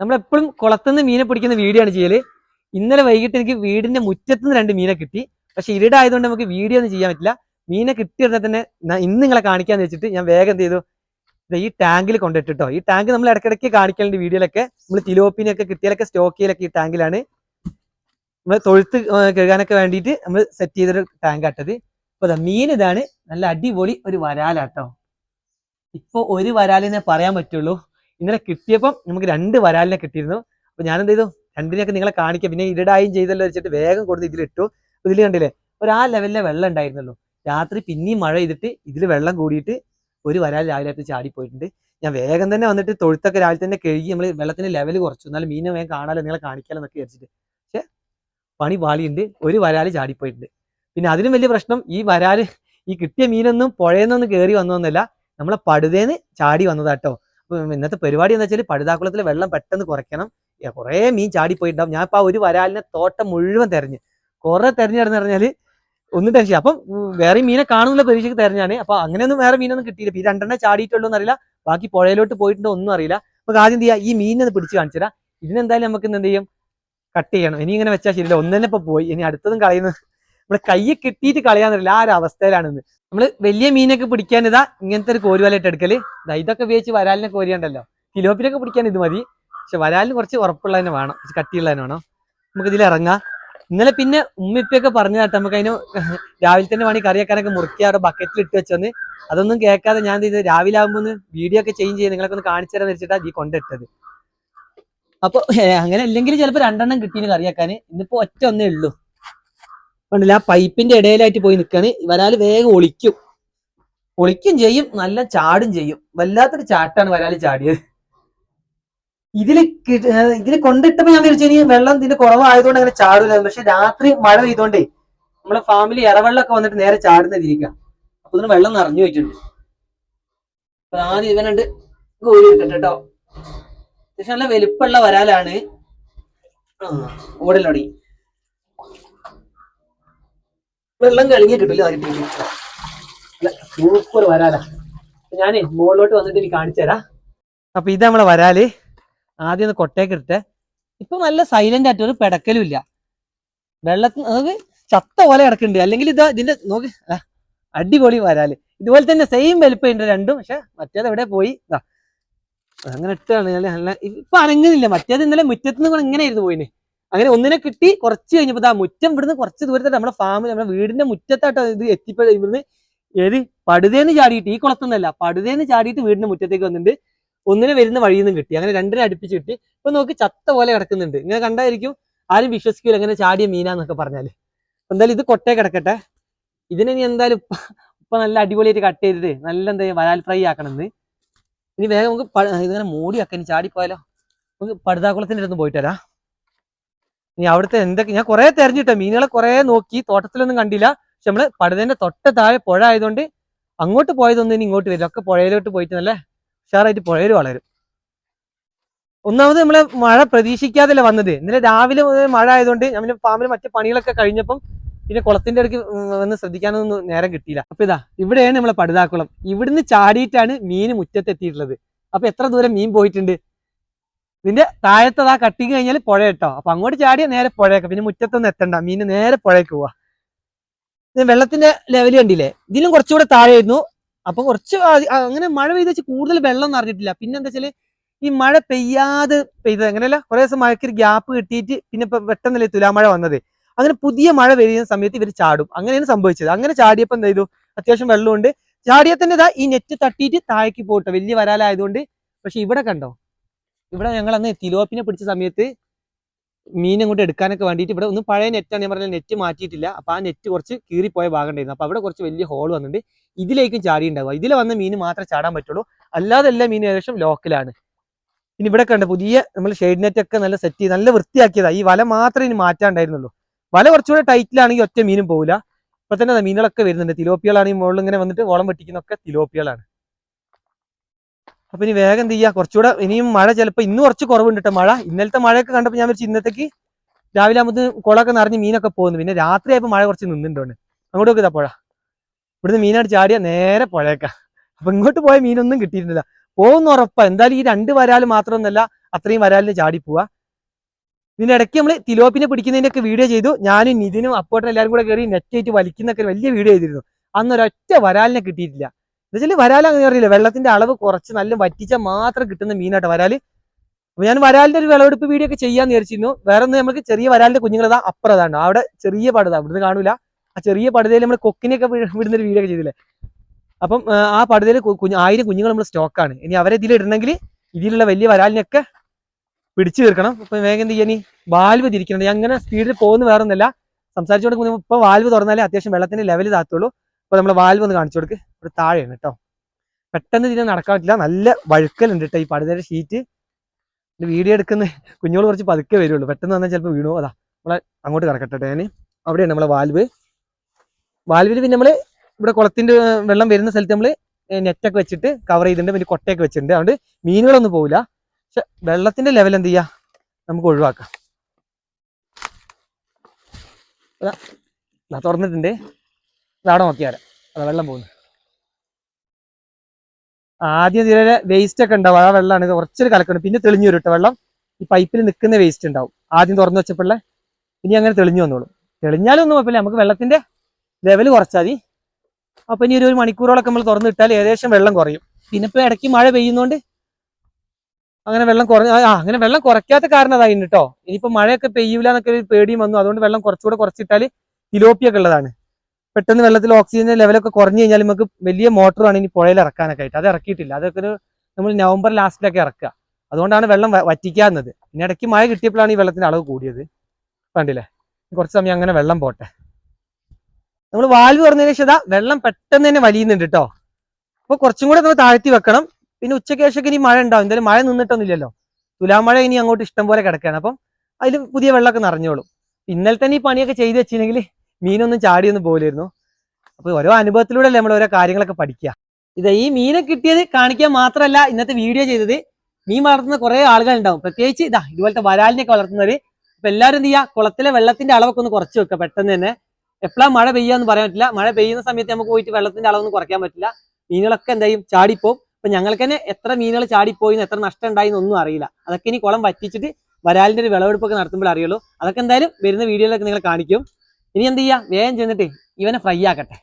നമ്മളെപ്പോഴും കുളത്തുനിന്ന് മീനെ പിടിക്കുന്ന വീഡിയോ ആണ് ചെയ്യൽ. ഇന്നലെ വൈകിട്ട് എനിക്ക് വീടിന്റെ മുറ്റത്ത് നിന്ന് രണ്ട് മീനെ കിട്ടി. പക്ഷെ ഇരുടായതുകൊണ്ട് നമുക്ക് വീഡിയോ ഒന്നും ചെയ്യാൻ പറ്റില്ല. മീനെ കിട്ടിയിരുന്നാൽ തന്നെ ഇന്ന് നിങ്ങളെ കാണിക്കാന്ന് വെച്ചിട്ട് ഞാൻ വേഗം എന്ത് ചെയ്തു? ഈ ടാങ്കിൽ കൊണ്ടിട്ടോ ഈ ടാങ്ക് നമ്മൾ ഇടയ്ക്കിടയ്ക്ക് കാണിക്കലുണ്ട് വീഡിയോയിലൊക്കെ നമ്മൾ തിലോപ്പിനെയൊക്കെ കിട്ടിയാലൊക്കെ സ്റ്റോക്ക് ചെയ്യലൊക്കെ ഈ ടാങ്കിലാണ് നമ്മൾ തൊഴുത്ത് കഴുകാനൊക്കെ വേണ്ടിയിട്ട് നമ്മൾ സെറ്റ് ചെയ്തൊരു ടാങ്ക് ആട്ടത് അപ്പൊ ദാ മീൻ ഇതാണ്. നല്ല അടിപൊളി ഒരു വരാലാട്ടോ. ഇപ്പൊ ഒരു വരാലിനെ പറയാൻ പറ്റുള്ളൂ. ഇന്നലെ കിട്ടിയപ്പം നമുക്ക് രണ്ട് വരാലിനെ കിട്ടിയിരുന്നു. അപ്പൊ ഞാൻ എന്ത് ചെയ്തു? രണ്ടിനെയൊക്കെ നിങ്ങളെ കാണിക്കാം. പിന്നെ ഇരടായും ചെയ്തല്ലോ വെച്ചിട്ട് വേഗം കൊടുത്ത് ഇതിലിട്ടു. ഇതിൽ കണ്ടില്ലേ? ഒരു ആ ലെവലിലെ വെള്ളം ഉണ്ടായിരുന്നല്ലോ. രാത്രി പിന്നെയും മഴ ചെയ്തിട്ട് ഇതിൽ വെള്ളം കൂടിയിട്ട് ഒരു വരാൽ രാവിലെ ആയിട്ട് ചാടിപ്പോയിട്ടുണ്ട്. ഞാൻ വേഗം തന്നെ വന്നിട്ട് തൊഴുത്തൊക്കെ രാവിലെ തന്നെ കഴുകി നമ്മൾ വെള്ളത്തിന്റെ ലെവൽ കുറച്ചു. എന്നാലും മീനെ വേഗം കാണാലോ നിങ്ങളെ കാണിക്കാലോ എന്നൊക്കെ വിചാരിച്ചിട്ട്. പക്ഷേ പണി പാളിയുണ്ട്. ഒരു വരാൽ ചാടിപ്പോയിട്ടുണ്ട്. പിന്നെ അതിലും വലിയ പ്രശ്നം ഈ വരാൽ ഈ കിട്ടിയ മീനൊന്നും പുഴയെന്നൊന്നും കയറി വന്നതൊന്നുമല്ല. നമ്മളെ പടുതേന്ന് ചാടി വന്നതാട്ടോ. ഇന്നത്തെ പരിപാടി എന്താ വെച്ചാൽ പഴുതാക്കുളത്തിലെ വെള്ളം പെട്ടെന്ന് കുറയ്ക്കണം. കുറേ മീൻ ചാടിപ്പോയിട്ടുണ്ടാവും. ഞാൻ ഇപ്പൊ ആ ഒരു വരാലിനെ തോട്ടം മുഴുവൻ തെരഞ്ഞ്. കുറേ തെരഞ്ഞു പറഞ്ഞാൽ ഒന്നും ടെൻഷൻ അപ്പം വേറെ മീനെ കാണുന്നില്ല പരീക്ഷയ്ക്ക് തെരഞ്ഞാണ്. അപ്പൊ അങ്ങനെയൊന്നും വേറെ മീനൊന്നും കിട്ടിയില്ല. ഈ രണ്ടെണ്ണം ചാടിയിട്ടുള്ളൂ എന്നറിയില്ല. ബാക്കി പുഴയിലോട്ട് പോയിട്ടുണ്ടോ ഒന്നും അറിയില്ല. നമുക്ക് ആദ്യം എന്ത് ചെയ്യാം? ഈ മീനിനെ പിടിച്ച് കാണിച്ചു തരാം. ഇതിനെന്തായാലും നമുക്ക് ഇന്ന് എന്ത് ചെയ്യും? കട്ട് ചെയ്യണം. ഇനി ഇങ്ങനെ വെച്ചാൽ ശരിയില്ല. ഒന്നിനെ ഇപ്പൊ പോയി. ഇനി അടുത്തതും കളയുന്നത്. നമ്മുടെ കയ്യെ കിട്ടിയിട്ട് കളയാന്നറിയില്ല. ആ ഒരു അവസ്ഥയിലാണെന്ന്. നമ്മൾ വലിയ മീനൊക്കെ പിടിക്കാൻ ഇതാ ഇങ്ങനത്തെ ഒരു കോരുവലയിട്ട് എടുക്കൽ. ഇതൊക്കെ ഉപയോഗിച്ച് വരാലിനെ കോരിയണ്ടല്ലോ. കിലോപ്പിനൊക്കെ പിടിക്കാൻ ഇത് മതി. പക്ഷെ വരാലിന് കുറച്ച് ഉറപ്പുള്ള തന്നെ വേണം. കുറച്ച് കട്ടിയുള്ള തന്നെ വേണം. നമുക്ക് ഇതിൽ ഇറങ്ങാം. ഇന്നലെ പിന്നെ ഉമ്മിപ്പൊക്കെ പറഞ്ഞു കേട്ടോ നമുക്ക് അതിന് രാവിലെ തന്നെ വേണമെങ്കിൽ കറിയാക്കാനൊക്കെ മുറുക്കി അവിടെ ബക്കറ്റിൽ ഇട്ട് വെച്ചൊന്ന്. അതൊന്നും കേൾക്കാതെ ഞാൻ ഇത് രാവിലെ ആകുമ്പോൾ ഒന്ന് വീഡിയോ ഒക്കെ ചേഞ്ച് ചെയ്ത് നിങ്ങളൊക്കെ ഒന്ന് കാണിച്ചു തരാന്ന് വെച്ചിട്ടാണ് ഈ കൊണ്ടിട്ടത് അപ്പൊ അങ്ങനെ അല്ലെങ്കിൽ ചിലപ്പോൾ രണ്ടെണ്ണം കിട്ടീന് കറിയാക്കാൻ ഇന്നിപ്പോ ഒറ്റ ഒന്നേ ഉള്ളൂ. കണ്ടില്ല ആ പൈപ്പിന്റെ ഇടയിലായിട്ട് പോയി നിൽക്കുകയാണ് വരാൽ വേഗം ഒളിക്കും. ഒളിക്കും ചെയ്യും നല്ല ചാടും ചെയ്യും. വല്ലാത്തൊരു ചാട്ടാണ് വരാൽ ചാടിയത്. ഇതിൽ ഇതിൽ കൊണ്ടിട്ടപ്പോ ഞാൻ വിചാരിച്ചു ഇനി വെള്ളം ഇതിന്റെ കുറവായതുകൊണ്ട് അങ്ങനെ ചാടില്ല പക്ഷെ രാത്രി മഴ പെയ്തോണ്ടേ നമ്മളെ ഫാമിലി ഇറവെള്ളമൊക്കെ വന്നിട്ട് നേരെ ചാടുന്നതിരിക്കാം അപ്പൊ ഇതിന് വെള്ളം നിറഞ്ഞു പോയിട്ടുണ്ട്. ആദ്യം ഇവനുണ്ട് ഗോലി കേട്ടോ. പക്ഷെ നല്ല വലുപ്പമുള്ള വരാലാണ്. ഓടലോടി വെള്ളം കളിഞ്ഞ് കിട്ടില്ല അല്ല സൂപ്പർ വരാലാ. ഞാനേ മുകളിലോട്ട് വന്നിട്ട് ഇനി കാണിച്ചു തരാം. അപ്പൊ ഇത് നമ്മളെ വരാൽ. ആദ്യം ഒന്ന് കൊട്ടയൊക്കെ ഇട്ടെ. ഇപ്പൊ നല്ല സൈലന്റ് ആയിട്ട് ഒരു പെടക്കലും ഇല്ല. വെള്ളത്തിന് നമുക്ക് ചത്ത പോലെ കിടക്കുന്നുണ്ട്. അല്ലെങ്കിൽ ഇതാ ഇതിന്റെ നോക്ക്. അടിപൊളി വരാൽ. ഇതുപോലെ തന്നെ സെയിം വലിപ്പമുണ്ട് രണ്ടും. പക്ഷെ മറ്റേത് എവിടെ പോയി? അങ്ങനെ ഇട്ടാണ്. നല്ല ഇപ്പൊ അനങ്ങുന്നില്ല. മറ്റേത് ഇന്നലെ മുറ്റത്തുനിന്ന് ഇങ്ങനെ ആയിരുന്നു പോയിന്. അങ്ങനെ ഒന്നിനെ കിട്ടി കുറച്ച് കഴിഞ്ഞപ്പോ ദാ മുറ്റം ഇവിടുന്ന് കുറച്ച് ദൂരത്തായിട്ട് നമ്മുടെ ഫാമിൽ നമ്മുടെ വീടിന്റെ മുറ്റത്തായിട്ട് ഇത് എത്തിപ്പോയി ഇവിടുന്ന് ഏത് പടുതേന്ന് ചാടിയിട്ട് ഈ കുളത്തുനിന്നല്ല പടുതേന്ന് ചാടിയിട്ട് വീടിന്റെ മുറ്റത്തേക്ക് വന്നിട്ട് ഒന്നിനെ വരുന്ന വഴിയിൽ നിന്നും കിട്ടി. അങ്ങനെ രണ്ടിനെ അടുപ്പിച്ച് കിട്ടി. ഇപ്പൊ നോക്കി ചത്ത പോലെ കിടക്കുന്നുണ്ട്. ഇങ്ങനെ കണ്ടായിരിക്കും ആരും വിശ്വസിക്കൂല അങ്ങനെ ചാടിയ മീനാന്നൊക്കെ പറഞ്ഞാൽ. എന്തായാലും ഇത് കൊട്ടേ കിടക്കട്ടെ. ഇതിനെ ഇനി എന്തായാലും ഇപ്പൊ നല്ല അടിപൊളിയായിട്ട് കട്ട് ചെയ്തിട്ട് നല്ല എന്താ വരാൽ ഫ്രൈ ആക്കണമെന്ന് ഇനി വേഗം നമുക്ക് ഇതിങ്ങനെ മൂടി വെക്കാം ഇനി ചാടിപ്പോയാലോ? നമുക്ക് പടുതാക്കുളത്തിന്റെ അടുത്ത് പോയിട്ട് വരാം. ഇനി അവിടുത്തെ എന്തൊക്കെ ഞാൻ കുറെ തെരഞ്ഞിട്ടോ മീനുകളെ കുറെ നോക്കി തോട്ടത്തിലൊന്നും കണ്ടില്ല. പക്ഷെ നമ്മൾ പടുതന്റെ തൊട്ട താഴെ പുഴ ആയതുകൊണ്ട് അങ്ങോട്ട് പോയതൊന്നും ഇനി ഇങ്ങോട്ട് വരില്ല. ഒക്കെ പുഴയിലോട്ട് പോയിട്ട് നല്ല ഉഷാറായിട്ട് പുഴയിൽ വളരും. ഒന്നാമത് നമ്മളെ മഴ പ്രതീക്ഷിക്കാതല്ലേ വന്നത്. ഇന്നലെ രാവിലെ മഴ ആയതുകൊണ്ട് നമ്മൾ ഫാമിൽ മറ്റു പണികളൊക്കെ കഴിഞ്ഞപ്പം പിന്നെ കുളത്തിന്റെ അടുക്ക് വന്ന് ശ്രദ്ധിക്കാനൊന്നും നേരം കിട്ടിയില്ല. അപ്പൊ ഇതാ ഇവിടെയാണ് നമ്മളെ പടുതാക്കുളം. ഇവിടുന്ന് ചാടിയിട്ടാണ് മീൻ മുറ്റത്തെത്തിയിട്ടുള്ളത്. അപ്പൊ എത്ര ദൂരം മീൻ പോയിട്ടുണ്ട്? ഇതിന്റെ ആ കട്ടിങ് കഴിഞ്ഞാൽ പുഴ കേട്ടോ. അപ്പൊ അങ്ങോട്ട് ചാടിയ നേരെ പുഴയൊക്കെ പിന്നെ മുറ്റത്തൊന്നും എത്തണ്ട. മീൻ നേരെ പുഴയ്ക്ക് പോവാ. വെള്ളത്തിന്റെ ലെവൽ കണ്ടില്ലേ? ഇതിലും കുറച്ചുകൂടെ താഴെയായിരുന്നു. അപ്പൊ കുറച്ച് അങ്ങനെ മഴ പെയ്ത് വെച്ച് കൂടുതൽ വെള്ളം നിറഞ്ഞിട്ടില്ല പിന്നെ എന്താ വെച്ചാൽ ഈ മഴ പെയ്യാതെ പെയ്തത് അങ്ങനെയല്ല കുറെ ദിവസം മഴയ്ക്ക് ഒരു ഗ്യാപ്പ് കിട്ടിയിട്ട് പിന്നെ ഇപ്പൊ പെട്ടെന്നല്ലേ തുലാമഴ വന്നത്. അങ്ങനെ പുതിയ മഴ പെയ്യുന്ന സമയത്ത് ഇവർ ചാടും. അങ്ങനെയാണ് സംഭവിച്ചത്. അങ്ങനെ ചാടിയപ്പോൾ എന്ത് അത്യാവശ്യം വെള്ളമുണ്ട്. ചാടിയാൽ തന്നെ ഇതാ ഈ നെറ്റ് തട്ടിയിട്ട് താഴേക്ക് പോട്ടെ വലിയ വരാലായതുകൊണ്ട്. പക്ഷെ ഇവിടെ കണ്ടോ? ഇവിടെ ഞങ്ങൾ അന്ന് തിലോപ്പിനെ പിടിച്ച സമയത്ത് മീൻ അങ്ങോട്ട് എടുക്കാനൊക്കെ വേണ്ടിയിട്ട് ഇവിടെ ഒന്ന് പഴയ നെറ്റാണ് ഞാൻ പറഞ്ഞ നെറ്റ് മാറ്റിയിട്ടില്ല. അപ്പോൾ ആ നെറ്റ് കുറച്ച് കീറിപ്പോയ ഭാഗം ഉണ്ടായിരുന്നു അപ്പോൾ അവിടെ കുറച്ച് വലിയ ഹോൾ വന്നിട്ടുണ്ട്. ഇതിലേക്കും ചാടി ഉണ്ടാവുക. ഇതിൽ വന്ന മീൻ മാത്രമേ ചാടാൻ പറ്റുള്ളൂ. അല്ലാതെ എല്ലാ മീനും ഏകദേശം ലോക്കലാണ് ഇനി ഇവിടെ കണ്ട പുതിയ നമ്മൾ ഷെയ്ഡ് നെറ്റ് ഒക്കെ നല്ല സെറ്റ് ചെയ്ത് നല്ല വൃത്തിയാക്കിയതാ. ഈ വല മാത്രമേ ഇനി മാറ്റാണ്ടായിരുന്നുള്ളൂ വല കുറച്ചുകൂടെ ടൈറ്റിലാണെങ്കിൽ ഒറ്റ മീനും പോകില്ല ഇപ്പൊ തന്നെ മീനുകളൊക്കെ വരുന്നുണ്ട്. തിലോപ്പികളാണ് ഈ മുകളിൽ ഇങ്ങനെ വന്നിട്ട് ഓളം വെട്ടിക്കുന്നൊക്കെ തിലോപ്പികളാണ്. അപ്പൊ ഇനി വേഗം എന്ത് ചെയ്യുക കുറച്ചുകൂടെ ഇനിയും മഴ ചിലപ്പോ ഇന്ന് കുറച്ച് കുറവുണ്ട് മഴ. ഇന്നലത്തെ മഴയൊക്കെ കണ്ടപ്പോൾ ഞാൻ വെച്ച് ഇന്നത്തേക്ക് രാവിലെ ആകുമ്പോൾ കുളമൊക്കെ നിറഞ്ഞ് മീനൊക്കെ പോകുന്നു. പിന്നെ രാത്രി ആയപ്പോൾ മഴ കുറച്ച് നിന്നിട്ടുണ്ട് അങ്ങോട്ട് നോക്കിയതാ പുഴ. ഇവിടുന്ന് മീനായിട്ട് ചാടിയ നേരെ പുഴയേക്കാം. അപ്പൊ ഇങ്ങോട്ട് പോയ മീനൊന്നും കിട്ടിയിരുന്നില്ല. പോകുന്ന ഉറപ്പാ. എന്തായാലും ഈ രണ്ട് വരാൽ മാത്രമൊന്നല്ല അത്രയും വരാലിന് ചാടി പോവാ. ഇതിന്റെ ഇടയ്ക്ക് നമ്മൾ തിലോപ്പിനെ പിടിക്കുന്നതിന്റെ ഒക്കെ വീഡിയോ ചെയ്തു. ഞാനും നിതിനും അപ്പോട്ടും എല്ലാവരും കൂടെ കയറി നെറ്റ് ആയിട്ട് വലിക്കുന്നൊക്കെ വലിയ വീഡിയോ ചെയ്തിരുന്നു. അന്ന് ഒരൊറ്റ വരാലിനെ കിട്ടിയിട്ടില്ല. എന്നുവെച്ചാൽ വരാൽ അങ്ങനെ അറിയില്ല. വെള്ളത്തിന്റെ അളവ് കുറച്ച് നല്ല വറ്റിച്ച മാത്രം കിട്ടുന്ന മീനായിട്ട് അപ്പൊ ഞാൻ വരാലിന്റെ ഒരു വിളവെടുപ്പ് വീഡിയോ ഒക്കെ ചെയ്യാന്ന് വിചാരിച്ചിരുന്നു. വേറെ ഒന്ന് നമുക്ക് ചെറിയ വരാലിന്റെ കുഞ്ഞുങ്ങളതാ അപ്പുറം അതാണ് അവിടെ ചെറിയ പടുതാ ഇവിടുന്ന് കാണൂല. ആ ചെറിയ പടുതയിൽ നമ്മൾ കൊക്കിനെയൊക്കെ വിടുന്ന ഒരു വീഡിയോ ഒക്കെ ചെയ്തില്ലേ? അപ്പം ആ, പടുതയിൽ ആയിരം കുഞ്ഞുങ്ങൾ നമ്മൾ സ്റ്റോക്കാണ്. ഇനി അവരെ ഇതിൽ ഇടണമെങ്കിൽ ഇതിലുള്ള വലിയ വരാലിനൊക്കെ പിടിച്ചു തീർക്കണം. ഇപ്പൊ വേഗം എന്ത് ചെയ്യാൻ വാൽവ് തിരിക്കണം. ഞാൻ അങ്ങനെ സ്പീഡിൽ പോകുന്ന വേറെ ഒന്നല്ല സംസാരിച്ചുകൊണ്ട് ഇപ്പൊ വാൽവ് തുറന്നാലേ അത്യാവശ്യം വെള്ളത്തിന്റെ ലെവൽ താത്തുള്ളൂ അപ്പൊ നമ്മൾ വാൽവ് ഒന്ന് കാണിച്ചു കൊടുക്ക്. ഇവിടെ താഴെയാണ് കേട്ടോ പെട്ടെന്ന് ഇതിനെ നടക്കാൻ പറ്റില്ല. നല്ല വഴുക്കലുണ്ട് കേട്ടോ ഈ പടുതയുടെ ഷീറ്റ് വീഡിയോ എടുക്കുന്ന കുഞ്ഞുങ്ങൾ കുറച്ച് പതുക്കെ വരുള്ളൂ. പെട്ടെന്ന് വന്നാൽ ചിലപ്പോൾ വീണു. അതാ നമ്മളെ അങ്ങോട്ട് കിടക്കട്ടെ ഞാൻ അവിടെയാണ് നമ്മളെ വാൽവ് വാൽവിൽ പിന്നെ നമ്മൾ ഇവിടെ കുളത്തിന്റെ വെള്ളം വരുന്ന സ്ഥലത്ത് നമ്മൾ നെറ്റൊക്കെ വെച്ചിട്ട് കവർ ചെയ്തിട്ടുണ്ട്. പിന്നെ കൊട്ടയൊക്കെ വെച്ചിട്ടുണ്ട്. അതുകൊണ്ട് മീനുകളൊന്നും പോവില്ല. പക്ഷെ വെള്ളത്തിന്റെ ലെവൽ എന്ത് ചെയ്യാ? നമുക്ക് ഒഴിവാക്കാം. തുറന്നിട്ടുണ്ട്. അവിടെ നോക്കിയാൽ അതാ വെള്ളം പോകുന്നു. ആദ്യം ഇതിലെ വേസ്റ്റ് ഒക്കെ ഉണ്ടാവും. ആ വെള്ളമാണ് ഇത് കുറച്ചൊരു കലക്കണം പിന്നെ തെളിഞ്ഞു വരും കേട്ടോ വെള്ളം. ഈ പൈപ്പിൽ നിൽക്കുന്ന വേസ്റ്റ് ഉണ്ടാവും. ആദ്യം തുറന്നു വെച്ചപ്പോഴേ ഇനി അങ്ങനെ തെളിഞ്ഞു വന്നോളും. തെളിഞ്ഞാലും ഒന്നും കുഴപ്പമില്ല. നമുക്ക് വെള്ളത്തിന്റെ ലെവൽ കുറച്ചാൽ മതി. അപ്പൊ ഇനി ഒരു മണിക്കൂറോളൊക്കെ നമ്മൾ തുറന്നു ഇട്ടാൽ ഏകദേശം വെള്ളം കുറയും. പിന്നെ ഇപ്പൊ ഇടയ്ക്ക് മഴ പെയ്യുന്നോണ്ട് അങ്ങനെ വെള്ളം കുറഞ്ഞ ആ അങ്ങനെ വെള്ളം കുറയ്ക്കാത്ത കാരണം അതായിരുന്നു കേട്ടോ ഇനിയിപ്പോ മഴയൊക്കെ പെയ്യൂല എന്നൊക്കെ ഒരു പേടിയും വന്നു. അതുകൊണ്ട് വെള്ളം കുറച്ചുകൂടെ കുറച്ചിട്ടാൽ തിലോപ്പിയൊക്കെ ഉള്ളതാണ്. പെട്ടെന്ന് വെള്ളത്തിൽ ഓക്സിജന്റെ ലെവലൊക്കെ കുറഞ്ഞു കഴിഞ്ഞാൽ നമുക്ക് വലിയ മോട്ടറാണ് ഇനി പുഴയിൽ ഇറക്കാനൊക്കെ ആയിട്ട്. അത് ഇറക്കിയിട്ടില്ല. അതൊക്കെ ഒരു നമ്മൾ നവംബർ ലാസ്റ്റിലൊക്കെ ഇറക്കുക. അതുകൊണ്ടാണ് വെള്ളം വറ്റിക്കാവുന്നത് പിന്നെ ഇടയ്ക്ക് മഴ കിട്ടിയപ്പോഴാണ് ഈ വെള്ളത്തിന്റെ അളവ് കൂടിയത്. കണ്ടില്ലേ? കുറച്ച് സമയം അങ്ങനെ വെള്ളം പോട്ടെ. നമ്മൾ വാൽവ് തുറന്നതിന് ശേഷം വെള്ളം പെട്ടെന്ന് തന്നെ വലിയുന്നുണ്ട് കേട്ടോ അപ്പൊ കുറച്ചും കൂടെ നമ്മൾ താഴ്ത്തി വെക്കണം. പിന്നെ ഉച്ചയ്ക്ക് ശേഷമൊക്കെ ഇനി മഴ ഉണ്ടാവും. എന്തായാലും മഴ നിന്നിട്ടൊന്നുമില്ലല്ലോ. തുലാമഴ ഇനി അങ്ങോട്ട് ഇഷ്ടം പോലെ കിടക്കുകയാണ്. അപ്പം അതിൽ പുതിയ വെള്ളമൊക്കെ നിറഞ്ഞോളും. ഇന്നലെ തന്നെ ഈ പണിയൊക്കെ ചെയ്ത് വെച്ചിട്ടുണ്ടെങ്കിൽ മീനൊന്നും ചാടിയൊന്നും പോലായിരുന്നു അപ്പൊ ഓരോ അനുഭവത്തിലൂടെ നമ്മൾ ഓരോ കാര്യങ്ങളൊക്കെ പഠിക്കുക. ഇത് ഈ മീനെ കിട്ടിയത് കാണിക്കാൻ മാത്രമല്ല ഇന്നത്തെ വീഡിയോ ചെയ്തത്. മീൻ വളർത്തുന്ന കുറെ ആളുകൾ ഉണ്ടാവും പ്രത്യേകിച്ച് ഇതാ ഇതുപോലത്തെ വരാലിനെയൊക്കെ വളർത്തുന്നവർ അപ്പൊ എല്ലാവരും എന്ത് ചെയ്യുക? കുളത്തിലെ വെള്ളത്തിന്റെ അളവൊക്കെ ഒന്ന് കുറച്ച് വെക്കുക. പെട്ടെന്ന് തന്നെ. എപ്പോഴാണ് മഴ പെയ്യാന്ന് പറയാൻ പറ്റില്ല. മഴ പെയ്യുന്ന സമയത്ത് നമുക്ക് പോയിട്ട് വെള്ളത്തിന്റെ അളവൊന്നും കുറയ്ക്കാൻ പറ്റില്ല. മീനുകളൊക്കെ എന്താ ചെയ്യും? ചാടിപ്പോവും. അപ്പൊ ഞങ്ങൾക്ക് തന്നെ എത്ര മീനുകൾ ചാടിപ്പോയി എന്ന് എത്ര നഷ്ടം ഉണ്ടായി എന്നൊന്നും അറിയില്ല. അതൊക്കെ ഇനി കുളം വറ്റിച്ചിട്ട് വരാലിന്റെ ഒരു വിളവെടുപ്പൊക്കെ നടത്തുമ്പോൾ അറിയുള്ളൂ. അതൊക്കെ എന്തായാലും വരുന്ന വീഡിയോയിലൊക്കെ നിങ്ങൾ കാണിക്കും. ഇനി എന്ത് ചെയ്യാം? വേഗം ചെന്നിട്ട് ഇവനെ ഫ്രൈ ആക്കട്ടെ.